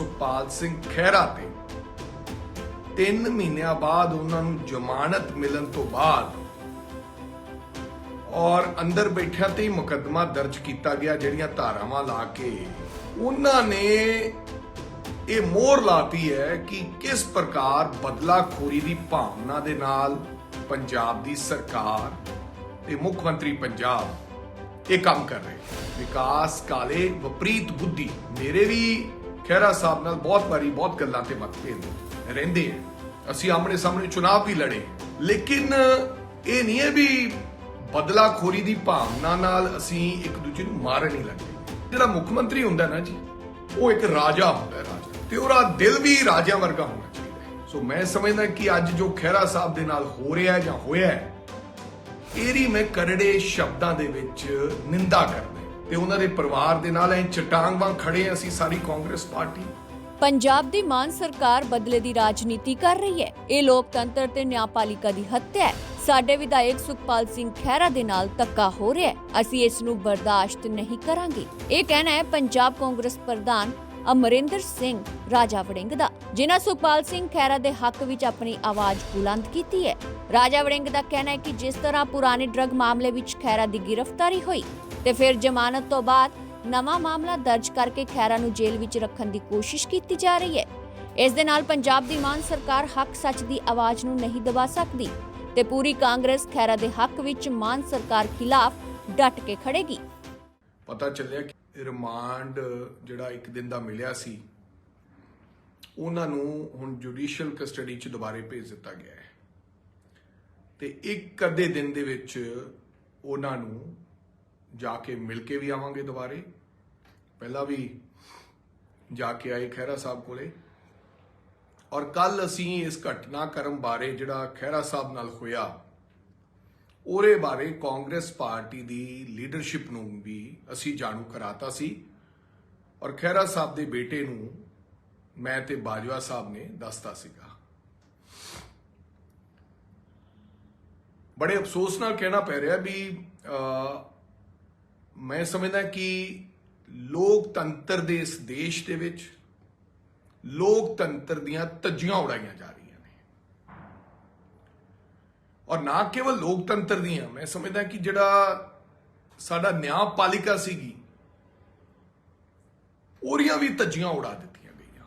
ਸੁਖਪਾਲ ਸਿੰਘ ਖਹਿਰਾ ਤੇ। 3 ਮਹੀਨਿਆਂ ਬਾਅਦ ਉਹਨਾਂ ਨੂੰ ਜ਼ਮਾਨਤ ਮਿਲਣ ਤੋਂ ਬਾਅਦ ਔਰ ਅੰਦਰ ਬੈਠਿਆਂ ਤੇ ਹੀ ਮੁਕੱਦਮਾ ਦਰਜ ਕੀਤਾ ਗਿਆ, ਜਿਹੜੀਆਂ ਧਾਰਾਵਾਂ ਲਾ ਕੇ। ਉਹਨਾਂ ਨੇ ਇਹ ਮੋਹਰ ਲਾਤੀ ਹੈ ਕਿ ਕਿਸ ਪ੍ਰਕਾਰ ਬਦਲਾਖੋਰੀ ਦੀ ਭਾਵਨਾ ਦੇ ਨਾਲ ਪੰਜਾਬ ਦੀ ਸਰਕਾਰ ਤੇ ਮੁੱਖ ਮੰਤਰੀ ਪੰਜਾਬ ਇਹ ਕੰਮ ਕਰ ਰਹੇ ਵਿਕਾਸ ਕਾਲੇ ਵਿਪਰੀਤ ਬੁੱਧੀ, ਮੇਰੇ ਵੀ ਖਹਿਰਾ ਸਾਹਿਬ ਨਾਲ ਬਹੁਤ ਵਾਰੀ ਬਹੁਤ ਗੱਲਾਂ ਤੇ ਮਤਭੇਦ ਰਹਿੰਦੇ ਆ। ਅਸੀਂ ਆਮਣੇ ਸਾਹਮਣੇ ਚੁਣਾਵ ਵੀ ਲੜੇ। ਲੇਕਿਨ ਇਹ ਨਹੀਂ ਹੈ ਵੀ ਬਦਲਾਖੋਰੀ ਦੀ ਭਾਵਨਾ ਨਾਲ ਅਸੀਂ ਇੱਕ ਦੂਜੇ ਨੂੰ ਮਾਰਨ ਨਹੀਂ ਲੱਗਦੇ ਜਿਹੜਾ ਮੁੱਖ ਮੰਤਰੀ ਹੁੰਦਾ ਨਾ ਜੀ, ਉਹ ਇੱਕ ਰਾਜਾ ਹੁੰਦਾ ਰਾਜਾ। ਤੇ ਉਹਦਾ ਦਿਲ ਵੀ ਰਾਜਿਆਂ ਵਰਗਾ ਹੋਣਾ ਚਾਹੀਦਾ ਸੋ ਮੈਂ ਸਮਝਦਾ ਕਿ ਅੱਜ ਜੋ ਖਹਿਰਾ ਸਾਹਿਬ ਦੇ ਨਾਲ ਹੋ ਰਿਹਾ ਜਾਂ ਹੋਇਆ ਹੈ, ਇਹਦੀ ਮੈਂ ਕਰੜੇ ਸ਼ਬਦਾਂ ਦੇ ਵਿੱਚ ਨਿੰਦਾ ਕਰਦਾ ਤੇ ਉਹਨਾਂ ਦੇ ਪਰਿਵਾਰ ਦੇ ਨਾਲ ਐ ਚਟਾਂਗ ਵਾਂਗ ਖੜੇ ਹਾਂ ਅਸੀਂ ਸਾਰੀ ਕਾਂਗਰਸ ਪਾਰਟੀ। ਪੰਜਾਬ ਦੀ ਮਾਨ ਸਰਕਾਰ ਬਦਲੇ ਦੀ ਰਾਜਨੀਤੀ ਕਰ ਰਹੀ ਹੈ। ਇਹ ਲੋਕਤੰਤਰ ਤੇ ਨਿਆਂਪਾਲਿਕਾ ਦੀ ਹੱਤਿਆ ਹੈ। ਸਾਡੇ ਵਿਧਾਇਕ ਸੁਖਪਾਲ ਸਿੰਘ ਖਹਿਰਾ ਦੇ ਨਾਲ ਧੱਕਾ ਹੋ ਰਿਹਾ ਹੈ। ਅਸੀਂ ਇਸ ਨੂੰ ਬਰਦਾਸ਼ਤ ਨਹੀਂ ਕਰਾਂਗੇ। ਇਹ ਕਹਿਣਾ ਹੈ ਪੰਜਾਬ ਕਾਂਗਰਸ ਪ੍ਰਧਾਨ ਅਮਰਿੰਦਰ ਸਿੰਘ ਰਾਜਾ ਵੜਿੰਗ ਦਾ, ਜਿਨ੍ਹਾਂ ਸੁਖਪਾਲ ਸਿੰਘ ਖਹਿਰਾ ਦੇ ਹੱਕ ਵਿੱਚ ਆਪਣੀ ਆਵਾਜ਼ ਬੁਲੰਦ ਕੀਤੀ ਹੈ। ਰਾਜਾ ਵੜਿੰਗ ਦਾ ਕਹਿਣਾ ਹੈ ਕਿ ਜਿਸ ਤਰ੍ਹਾਂ ਪੁਰਾਣੇ ਡਰੱਗ ਮਾਮਲੇ ਵਿੱਚ ਖਹਿਰਾ ਦੀ ਗ੍ਰਿਫਤਾਰੀ ਹੋਈ ਤੇ ਫਿਰ ਜ਼ਮਾਨਤ ਤੋਂ ਬਾਅਦ ਨਵਾਂ ਮਾਮਲਾ ਦਰਜ ਕਰਕੇ ਖੈਰਾ ਨੂੰ ਜੇਲ੍ਹ ਵਿੱਚ ਰੱਖਣ ਦੀ ਕੋਸ਼ਿਸ਼ ਕੀਤੀ ਜਾ ਰਹੀ ਹੈ। ਇਸ ਦੇ ਨਾਲ ਪੰਜਾਬ ਦੀ ਮਾਨ ਸਰਕਾਰ ਹੱਕ ਸੱਚ ਦੀ ਆਵਾਜ਼ ਨੂੰ ਨਹੀਂ ਦਬਾ ਸਕਦੀ ਤੇ ਪੂਰੀ ਕਾਂਗਰਸ ਖੈਰਾ ਦੇ ਹੱਕ ਵਿੱਚ ਮਾਨ ਸਰਕਾਰ ਖਿਲਾਫ ਡਟ ਕੇ ਖੜੇਗੀ। ਪਤਾ ਚੱਲਿਆ ਕਿ ਰਿਮਾਂਡ ਜਿਹੜਾ ਇੱਕ ਦਿਨ ਦਾ ਮਿਲਿਆ ਸੀ, ਉਹਨਾਂ ਨੂੰ ਹੁਣ ਜੁਡੀਸ਼ੀਅਲ ਕਸਟਡੀ 'ਚ ਦੁਬਾਰੇ ਭੇਜ ਦਿੱਤਾ ਗਿਆ ਹੈ। ਤੇ ਇੱਕ ਅੱਧੇ ਦਿਨ ਦੇ ਵਿੱਚ ਉਹਨਾਂ ਨੂੰ ਜਾ ਕੇ ਮਿਲ ਕੇ ਵੀ ਆਵਾਂਗੇ ਦੁਬਾਰੇ। ਪਹਿਲਾਂ ਵੀ ਜਾ ਕੇ ਆਏ ਖਹਿਰਾ ਸਾਹਿਬ ਕੋਲੇ। ਔਰ ਕੱਲ ਅਸੀਂ ਇਸ ਘਟਨਾਕ੍ਰਮ ਬਾਰੇ ਜਿਹੜਾ ਖਹਿਰਾ ਸਾਹਿਬ ਨਾਲ ਹੋਇਆ ਉਹਦੇ ਬਾਰੇ ਕਾਂਗਰਸ ਪਾਰਟੀ ਦੀ ਲੀਡਰਸ਼ਿਪ ਨੂੰ ਵੀ ਅਸੀਂ ਜਾਣੂ ਕਰਾਤਾ ਸੀ। ਔਰ ਖਹਿਰਾ ਸਾਹਿਬ ਦੇ ਬੇਟੇ ਨੂੰ ਮੈਂ ਤੇ ਬਾਜਵਾ ਸਾਹਿਬ ਨੇ ਦੱਸਤਾ ਸੀਗਾ। ਬੜੇ ਅਫਸੋਸ ਨਾਲ ਕਹਿਣਾ ਪੈ ਰਿਹਾ ਵੀ ਅਹ, ਮੈਂ ਸਮਝਦਾ ਕਿ ਲੋਕਤੰਤਰ ਦੇ ਇਸ ਦੇਸ਼ ਦੇ ਵਿੱਚ ਲੋਕਤੰਤਰ ਦੀਆਂ ਤੱਜੀਆਂ ਉਡਾਈਆਂ ਜਾ ਰਹੀਆਂ ਨੇ। ਔਰ ਨਾ ਕੇਵਲ ਲੋਕਤੰਤਰ ਦੀਆਂ, ਮੈਂ ਸਮਝਦਾ ਕਿ ਜਿਹੜਾ ਸਾਡਾ ਨਿਆਂਪਾਲਿਕਾ ਸੀਗੀ, ਉਹਦੀਆਂ ਵੀ ਤੱਜੀਆਂ ਉਡਾ ਦਿੱਤੀਆਂ ਗਈਆਂ।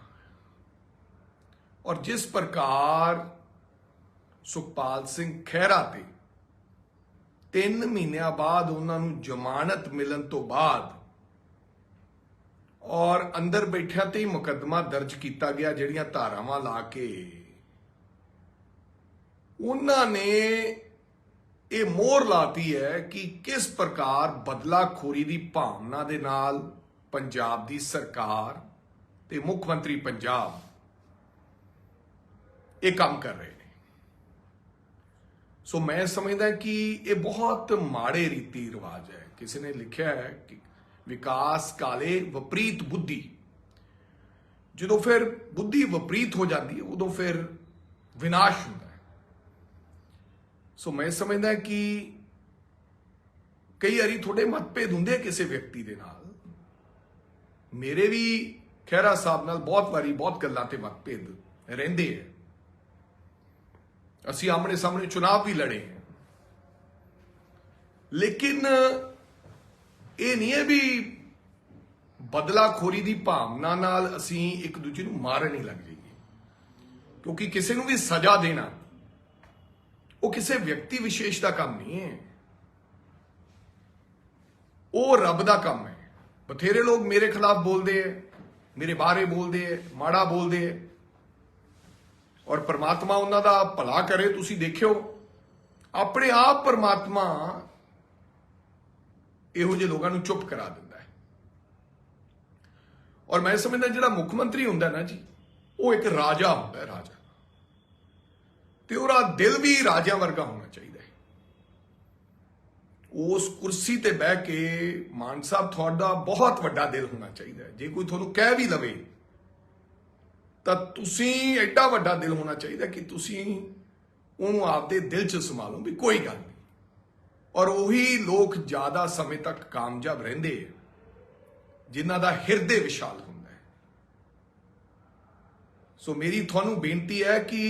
ਔਰ ਜਿਸ ਪ੍ਰਕਾਰ ਸੁਖਪਾਲ ਸਿੰਘ ਖਹਿਰਾ ਤੇ 3 ਮਹੀਨਿਆਂ ਬਾਅਦ ਉਹਨਾਂ ਨੂੰ ਜ਼ਮਾਨਤ ਮਿਲਣ ਤੋਂ ਬਾਅਦ ਔਰ ਅੰਦਰ ਬੈਠਿਆਂ ਤੇ ਹੀ ਮੁਕੱਦਮਾ ਦਰਜ ਕੀਤਾ ਗਿਆ ਜਿਹੜੀਆਂ ਧਾਰਾਵਾਂ ਲਾ ਕੇ। ਉਹਨਾਂ ਨੇ ਇਹ ਮੋਹਰ ਲਾਤੀ ਹੈ ਕਿ ਕਿਸ ਪ੍ਰਕਾਰ ਬਦਲਾਖੋਰੀ ਦੀ ਭਾਵਨਾ ਦੇ ਨਾਲ ਪੰਜਾਬ ਦੀ ਸਰਕਾਰ ਤੇ ਮੁੱਖ ਮੰਤਰੀ ਪੰਜਾਬ ਇਹ ਕੰਮ ਕਰ ਰਹੇ ਨੇ। ਸੋ ਮੈਂ ਸਮਝਦਾ ਕਿ ਇਹ ਬਹੁਤ ਮਾੜੇ ਰੀਤੀ ਰਿਵਾਜ ਹੈ ਕਿਸੇ ਨੇ ਲਿਖਿਆ ਹੈ ਕਿ ਵਿਕਾਸ ਕਾਲੇ ਵਿਪਰੀਤ ਬੁੱਧੀ ਜਦੋਂ ਫਿਰ ਬੁੱਧੀ ਵਿਪਰੀਤ ਹੋ ਜਾਂਦੀ ਹੈ ਉਦੋਂ ਫਿਰ ਵਿਨਾਸ਼ ਹੁੰਦਾ ਹੈ ਸੋ ਮੈਂ ਸਮਝਦਾ ਕਿ ਕਈ ਵਾਰੀ ਥੋੜੇ ਮਤਭੇਦ ਹੁੰਦੇ ਕਿਸੇ ਵਿਅਕਤੀ ਦੇ ਨਾਲ ਮੇਰੇ ਵੀ ਖਹਿਰਾ ਸਾਹਿਬ ਨਾਲ ਬਹੁਤ ਵਾਰੀ ਬਹੁਤ ਗੱਲਾਂ ਤੇ ਮਤਭੇਦ ਰਹਿੰਦੇ ਆ ਅਸੀਂ ਆਮਣੇ ਸਾਹਮਣੇ ਚੁਣਾਵ ਵੀ ਲੜੇ ਆ ਲੇਕਿਨ, ਇਹ ਨਹੀਂ ਹੈ ਵੀ ਬਦਲਾਖੋਰੀ ਦੀ ਭਾਵਨਾ ਨਾਲ ਅਸੀਂ ਇੱਕ ਦੂਜੇ ਨੂੰ ਮਾਰਨ ਹੀ ਲੱਗ ਜਾਈਏ। ਕਿਉਂਕਿ ਕਿਸੇ ਨੂੰ ਵੀ ਸਜ਼ਾ ਦੇਣਾ, ਉਹ ਕਿਸੇ ਵਿਅਕਤੀ ਵਿਸ਼ੇਸ਼ ਦਾ ਕੰਮ ਨਹੀਂ ਹੈ। ਉਹ ਰੱਬ ਦਾ ਕੰਮ ਹੈ। ਬਥੇਰੇ ਲੋਕ ਮੇਰੇ ਖਿਲਾਫ ਬੋਲਦੇ ਐ ਮੇਰੇ ਬਾਰੇ ਬੋਲਦੇ ਐ ਮਾੜਾ ਬੋਲਦੇ ਐ ਔਰ ਪਰਮਾਤਮਾ ਉਹਨਾਂ ਦਾ ਭਲਾ ਕਰੇ, ਤੁਸੀਂ ਦੇਖਿਓ, ਆਪਣੇ ਆਪ ਪਰਮਾਤਮਾ ਇਹੋ ਜਿਹੇ ਲੋਕਾਂ ਨੂੰ ਚੁੱਪ ਕਰਾ ਦਿੰਦਾ ਹੈ। ਔਰ ਮੈਂ ਸਮਝਦਾ ਜਿਹੜਾ ਮੁੱਖ ਮੰਤਰੀ ਹੁੰਦਾ ਨਾ ਜੀ, ਉਹ ਇੱਕ ਰਾਜਾ ਹੁੰਦਾ ਹੈ, ਰਾਜਾ। ਤੇ ਉਹਦਾ ਦਿਲ ਵੀ ਰਾਜਿਆਂ ਵਰਗਾ ਹੋਣਾ ਚਾਹੀਦਾ ਹੈ। ਉਸ ਕੁਰਸੀ ਤੇ ਬਹਿ ਕੇ ਮਾਨ ਸਾਹਿਬ ਤੁਹਾਡਾ ਬਹੁਤ ਵੱਡਾ ਦਿਲ ਹੋਣਾ ਚਾਹੀਦਾ ਜੇ ਕੋਈ ਤੁਹਾਨੂੰ ਕਹਿ ਵੀ ਲਵੇ ਤਾਂ ਤੁਸੀਂ ਐਡਾ ਵੱਡਾ ਦਿਲ ਹੋਣਾ ਚਾਹੀਦਾ ਕਿ ਤੁਸੀਂ ਉਹਨੂੰ ਆਪਦੇ ਦਿਲ 'ਚ ਸੰਭਾਲੋ ਵੀ ਕੋਈ ਗੱਲ ਨਹੀਂ। ਔਰ ਉਹੀ ਲੋਕ ਜ਼ਿਆਦਾ ਸਮੇਂ ਤੱਕ ਕਾਮਯਾਬ ਰਹਿੰਦੇ ਆ, ਜਿਨ੍ਹਾਂ ਦਾ ਹਿਰਦੇ ਵਿਸ਼ਾਲ ਹੁੰਦਾ ਹੈ। ਸੋ ਮੇਰੀ ਤੁਹਾਨੂੰ ਬੇਨਤੀ ਹੈ ਕਿ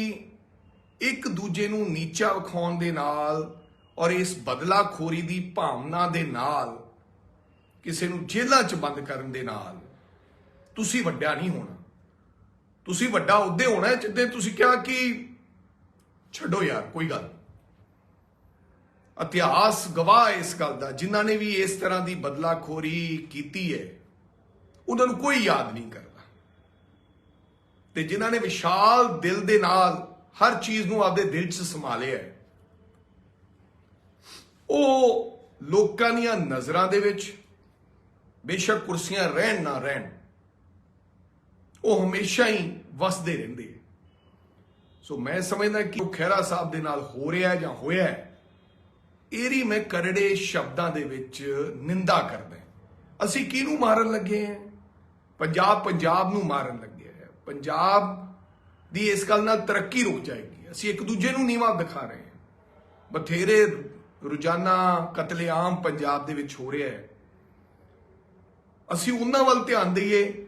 ਇੱਕ ਦੂਜੇ ਨੂੰ ਨੀਚਾ ਵਿਖਾਉਣ ਦੇ ਨਾਲ ਔਰ ਇਸ ਬਦਲਾਖੋਰੀ ਦੀ ਭਾਵਨਾ ਦੇ ਨਾਲ, ਕਿਸੇ ਨੂੰ ਜੇਲ੍ਹਾਂ 'ਚ ਬੰਦ ਕਰਨ ਦੇ ਨਾਲ ਤੁਸੀਂ ਵੱਡਿਆ ਨਹੀਂ ਹੋਣਾ। ਤੁਸੀਂ ਵੱਡਾ ਉਹਦੇ ਹੋਣਾ ਹੈ ਜਿੱਦੇ ਤੁਸੀਂ ਕਿਹਾ ਕਿ ਛੱਡੋ ਯਾਰ, ਕੋਈ ਗੱਲ ਇਤਿਹਾਸ ਗਵਾਹ ਇਸ ਗੱਲ ਦਾ, ਜਿਨ੍ਹਾਂ ਨੇ ਵੀ ਇਸ ਤਰ੍ਹਾਂ ਦੀ ਬਦਲਾਖੋਰੀ ਕੀਤੀ ਹੈ, ਉਹਨਾਂ ਨੂੰ ਕੋਈ ਯਾਦ ਨਹੀਂ ਕਰਦਾ। ਤੇ ਜਿਨ੍ਹਾਂ ਨੇ ਵਿਸ਼ਾਲ ਦਿਲ ਦੇ ਨਾਲ ਹਰ ਚੀਜ਼ ਨੂੰ ਆਪਦੇ ਦਿਲ 'ਚ ਸੰਭਾਲਿਆ ਹੈ, ਉਹ ਲੋਕਾਂ ਦੀਆਂ ਨਜ਼ਰਾਂ ਦੇ ਵਿੱਚ ਬੇਸ਼ੱਕ ਕੁਰਸੀਆਂ ਰਹਿਣ ਨਾ ਰਹਿਣ ਉਹ ਹਮੇਸ਼ਾ ਹੀ ਵਸਦੇ ਰਹਿੰਦੇ ਹੈ। ਸੋ ਮੈਂ ਸਮਝਦਾ ਕਿ ਉਹ ਖਹਿਰਾ ਸਾਹਿਬ ਦੇ ਨਾਲ ਹੋ ਰਿਹਾ ਜਾਂ ਹੋਇਆ ਇਹਦੀ ਮੈਂ ਕਰੜੇ ਸ਼ਬਦਾਂ ਦੇ ਵਿੱਚ ਨਿੰਦਾ ਕਰਦਾ ਅਸੀਂ ਕਿਹਨੂੰ ਮਾਰਨ ਲੱਗੇ ਹਾਂ? ਪੰਜਾਬ ਪੰਜਾਬ ਨੂੰ ਮਾਰਨ ਲੱਗੇ ਹੈ। ਪੰਜਾਬ ਦੀ ਇਸ ਗੱਲ ਨਾਲ ਤਰੱਕੀ ਰੁਕ ਜਾਏਗੀ। ਅਸੀਂ ਇੱਕ ਦੂਜੇ ਨੂੰ ਨੀਵਾ ਦਿਖਾ ਰਹੇ ਹਾਂ। ਬਥੇਰੇ ਰੋਜ਼ਾਨਾ ਕਤਲੇਆਮ ਪੰਜਾਬ ਦੇ ਵਿੱਚ ਹੋ ਰਿਹਾ ਹੈ। ਅਸੀਂ ਉਹਨਾਂ ਵੱਲ ਧਿਆਨ ਦਈਏ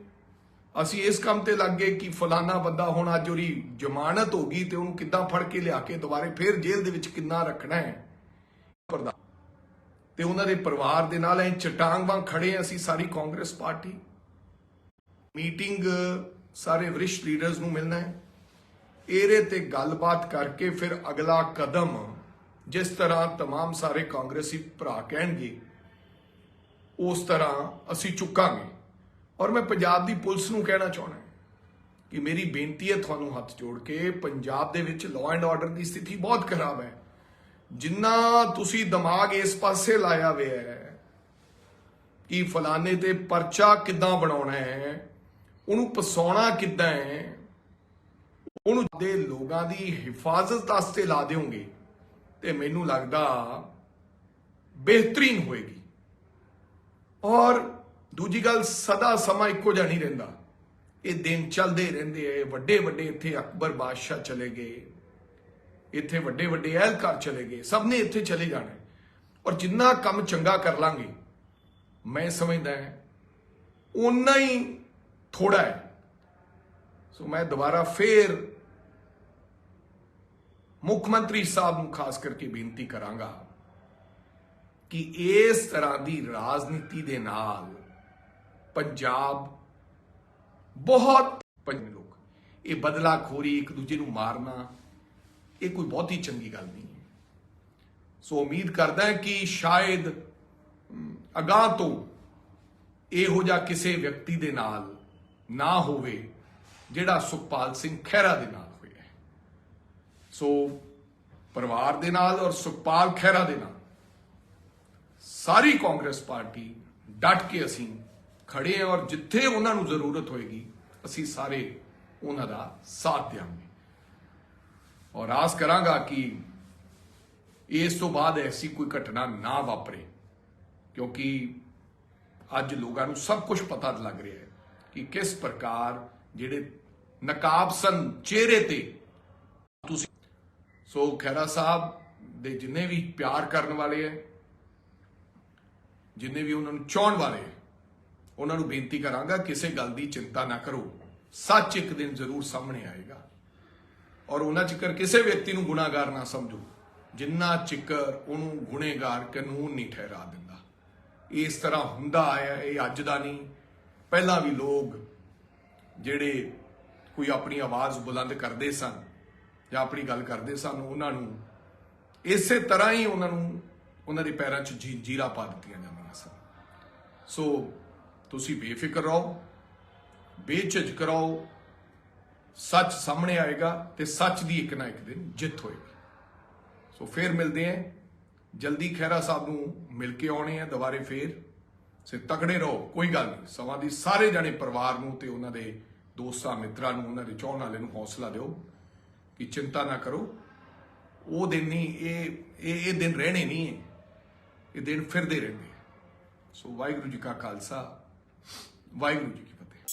ਅਸੀਂ ਇਸ ਕੰਮ ਤੇ ਲੱਗ ਗਏ ਕਿ ਫਲਾਨਾ ਬੰਦਾ ਹੁਣ ਅੱਜ ਉਹਦੀ ਜ਼ਮਾਨਤ ਹੋ ਗਈ ਤੇ ਉਹਨੂੰ ਕਿੱਦਾਂ ਫੜ ਕੇ ਲਿਆ ਕੇ ਦੁਬਾਰੇ ਫੇਰ ਜੇਲ੍ਹ ਦੇ ਵਿੱਚ ਕਿੰਨਾ ਰੱਖਣਾ ਹੈ ਪਰਦਾ ਤੇ ਉਹਨਾਂ ਦੇ ਪਰਿਵਾਰ ਦੇ ਨਾਲ ਐ ਚਟਾਂਗ ਵਾਂਗ ਖੜੇ ਹਾਂ ਅਸੀਂ ਸਾਰੀ ਕਾਂਗਰਸ ਪਾਰਟੀ ਮੀਟਿੰਗ ਸਾਰੇ ਵਰਿਸ਼ਟ ਲੀਡਰਸ ਨੂੰ ਮਿਲਣਾ ਹੈ ਇਹਦੇ ਤੇ ਗੱਲਬਾਤ ਕਰਕੇ ਫਿਰ ਅਗਲਾ ਕਦਮ ਜਿਸ ਤਰ੍ਹਾਂ तमाम ਸਾਰੇ ਕਾਂਗਰਸੀ ਭਰਾ ਕਹਿਣਗੇ ਉਸ ਤਰ੍ਹਾਂ ਅਸੀਂ ਚੁੱਕਾਂਗੇ ਔਰ ਮੈਂ ਪੰਜਾਬ ਦੀ ਪੁਲਿਸ ਨੂੰ ਕਹਿਣਾ ਚਾਹੁੰਦਾ ਕਿ ਮੇਰੀ ਬੇਨਤੀ ਹੈ ਤੁਹਾਨੂੰ ਹੱਥ ਜੋੜ ਕੇ ਪੰਜਾਬ ਦੇ ਵਿੱਚ ਲਾਅ ਐਂਡ ਆਰਡਰ ਦੀ ਸਥਿਤੀ ਬਹੁਤ ਖਰਾਬ ਹੈ। ਜਿੰਨਾ ਤੁਸੀਂ ਦਿਮਾਗ ਇਸ ਪਾਸੇ ਲਾਇਆ ਹੋਇਆ ਹੈ ਕਿ ਫਲਾਣੇ ਤੇ ਪਰਚਾ ਕਿੱਦਾਂ ਬਣਾਉਣਾ ਹੈ, ਉਹਨੂੰ ਪਸਾਉਣਾ ਕਿੱਦਾਂ ਹੈ, ਉਹਨੂੰ ਦੇ ਲੋਕਾਂ ਦੀ ਹਿਫਾਜ਼ਤ ਵਾਸਤੇ ਲਾ ਦਿਓਗੇ ਤੇ ਮੈਨੂੰ ਲੱਗਦਾ ਬਿਹਤਰੀਨ ਹੋਏਗੀ। ਔਰ ਦੂਜੀ ਗੱਲ, ਸਦਾ ਸਮਾਂ ਇੱਕੋ ਜਿਹਾ ਨਹੀਂ ਰਹਿੰਦਾ। ਇਹ ਦਿਨ ਚੱਲਦੇ ਰਹਿੰਦੇ ਐ ਵੱਡੇ ਵੱਡੇ ਇੱਥੇ ਅਕਬਰ ਬਾਦਸ਼ਾਹ ਚਲੇ ਗਏ। ਇੱਥੇ ਵੱਡੇ ਵੱਡੇ ਅਹਿਲਕਾਰ ਚਲੇ ਗਏ, ਸਭ ਨੇ ਇੱਥੇ ਚਲੇ ਜਾਣਾ ਔਰ ਜਿੰਨਾ ਕੰਮ ਚੰਗਾ ਕਰ ਲਾਂਗੇ, ਮੈਂ ਸਮਝਦਾ ਹਾਂ ਉਨਾ ਹੀ ਥੋੜਾ ਹੈ। ਸੋ ਮੈਂ ਦੁਬਾਰਾ ਫੇਰ ਮੁੱਖ ਮੰਤਰੀ ਸਾਹਿਬ ਨੂੰ ਖਾਸ ਕਰਕੇ ਬੇਨਤੀ ਕਰਾਂਗਾ ਕਿ ਇਸ ਤਰ੍ਹਾਂ ਦੀ ਰਾਜਨੀਤੀ ਦੇ ਨਾਲ ਪੰਜਾਬ ਬਹੁਤ ਪੰਜ ਲੋਕ। ਇਹ ਬਦਲਾਖੋਰੀ ਇੱਕ ਦੂਜੇ ਨੂੰ ਮਾਰਨਾ ਇਹ ਕੋਈ ਬਹੁਤੀ ਚੰਗੀ ਗੱਲ ਨਹੀਂ ਹੈ। ਸੋ ਉਮੀਦ ਕਰਦਾ ਹਾਂ ਕਿ ਸ਼ਾਇਦ ਅਮ, ਅਗਾਂਹ ਤੋਂ ਇਹੋ ਜਿਹਾ ਕਿਸੇ ਵਿਅਕਤੀ ਦੇ ਨਾਲ ਨਾ ਹੋਵੇ ਜਿਹੜਾ ਸੁਖਪਾਲ ਸਿੰਘ ਖਹਿਰਾ ਦੇ ਨਾਲ ਹੋਇਆ ਹੈ। ਸੋ ਪਰਿਵਾਰ ਦੇ ਨਾਲ ਔਰ ਸੁਖਪਾਲ ਖਹਿਰਾ ਦੇ ਨਾਲ ਸਾਰੀ ਕਾਂਗਰਸ ਪਾਰਟੀ ਡਟ ਕੇ ਅਸੀਂ ਖੜੇ ਹਾਂ ਔਰ ਜਿੱਥੇ ਉਹਨਾਂ ਨੂੰ ਜ਼ਰੂਰਤ ਹੋਏਗੀ, ਅਸੀਂ ਸਾਰੇ ਉਹਨਾਂ ਦਾ ਸਾਥ ਦੇਵਾਂਗੇ ਔਰ ਆਸ ਕਰਾਂਗਾ ਕਿ ਇਸ ਤੋਂ ਬਾਅਦ ਐਸੀ ਕੋਈ ਘਟਨਾ ਨਾ ਵਾਪਰੇ, ਕਿਉਂਕਿ ਅੱਜ ਲੋਕਾਂ ਨੂੰ ਸਭ ਕੁਝ ਪਤਾ ਲੱਗ ਰਿਹਾ ਹੈ ਕਿ ਕਿਸ ਪ੍ਰਕਾਰ ਜਿਹੜੇ ਨਕਾਬਸਨ ਚਿਹਰੇ ਤੇ, ਤੁਸੀਂ ਸੋ ਖੈਰਾ ਸਾਹਿਬ ਦੇ ਜਿੰਨੇ ਵੀ ਪਿਆਰ ਕਰਨ ਵਾਲੇ ਹੈ, ਜਿੰਨੇ ਵੀ ਉਹਨਾਂ ਨੂੰ ਚਾਹਣ ਵਾਲੇ ਹੈ ਉਹਨਾਂ ਨੂੰ ਬੇਨਤੀ ਕਰਾਂਗਾ, ਕਿਸੇ ਗੱਲ ਦੀ ਚਿੰਤਾ ਨਾ ਕਰੋ। ਸੱਚ ਇੱਕ ਦਿਨ ਜ਼ਰੂਰ ਸਾਹਮਣੇ ਆਏਗਾ। ਔਰ ਉਹਨਾਂ ਚਿਕਰ ਕਿਸੇ ਵਿਅਕਤੀ ਨੂੰ ਗੁਨਾਹਗਾਰ ਨਾ ਸਮਝੋ, ਜਿੰਨਾ ਚਿਕਰ ਉਹਨੂੰ ਗੁਨੇਗਾਰ, ਕਾਨੂੰਨ ਨਹੀਂ ਠਹਿਰਾ ਦਿੰਦਾ। ਇਸ ਤਰ੍ਹਾਂ ਹੁੰਦਾ ਆਇਆ, ਇਹ ਅੱਜ ਦਾ ਨਹੀਂ, ਪਹਿਲਾਂ ਵੀ ਲੋਕ ਜਿਹੜੇ ਕੋਈ ਆਪਣੀ ਆਵਾਜ਼ ਬੁਲੰਦ ਕਰਦੇ ਸਨ ਜਾਂ ਆਪਣੀ ਗੱਲ ਕਰਦੇ ਸਨ, ਉਹਨਾਂ ਨੂੰ ਇਸੇ ਤਰ੍ਹਾਂ ਹੀ ਉਹਨਾਂ ਨੂੰ ਉਹਨਾਂ ਦੇ ਪੈਰਾਂ 'ਚ ਜੀ- ਜੀਰਾ ਪਾ ਦਿੱਤੀਆਂ ਜਾਂਦੀਆਂ ਸਨ। ਸੋ ਤੁਸੀਂ ਬੇਫਿਕਰ ਰਹੋ, ਬੇਝਿਜਕ ਰਹੋ, ਸੱਚ ਸਾਹਮਣੇ ਆਏਗਾ ਤੇ ਸੱਚ ਦੀ ਇੱਕ ਨਾ ਇੱਕ ਦਿਨ ਜਿੱਤ ਹੋਏਗੀ। ਸੋ ਫੇਰ ਮਿਲਦੇ ਆਂ ਜਲਦੀ ਖਹਿਰਾ ਸਾਹਿਬ ਨੂੰ ਮਿਲ ਕੇ ਆਉਣੇ ਆ ਦੁਬਾਰੇ ਫੇਰ। ਸੇ ਤਕੜੇ ਰਹੋ, ਕੋਈ ਗੱਲ ਨਹੀਂ। ਸਮਾਂ ਦੀ ਸਾਰੇ ਜਾਣੇ ਪਰਿਵਾਰ ਨੂੰ ਤੇ ਉਹਨਾਂ ਦੇ ਦੋਸਤਾਂ ਮਿੱਤਰਾਂ ਨੂੰ, ਉਹਨਾਂ ਦੇ ਚਾਹਣ ਵਾਲੇ ਨੂੰ ਹੌਸਲਾ ਦਿਓ ਕਿ ਚਿੰਤਾ ਨਾ ਕਰੋ। ਉਹ ਦਿਨ ਨਹੀਂ, ਇਹ ਇਹ ਇਹ ਦਿਨ ਰਹਿਣੇ ਨਹੀਂ ਹੈ। ਇਹ ਦਿਨ ਫਿਰਦੇ ਰਹਿੰਦੇ। ਸੋ ਵਾਹਿਗੁਰੂ ਜੀ ਕਾ ਖਾਲਸਾ। ਵਾਹਿਗੁਰੂ ਜੀ ਕੀ ਫਤਿਹ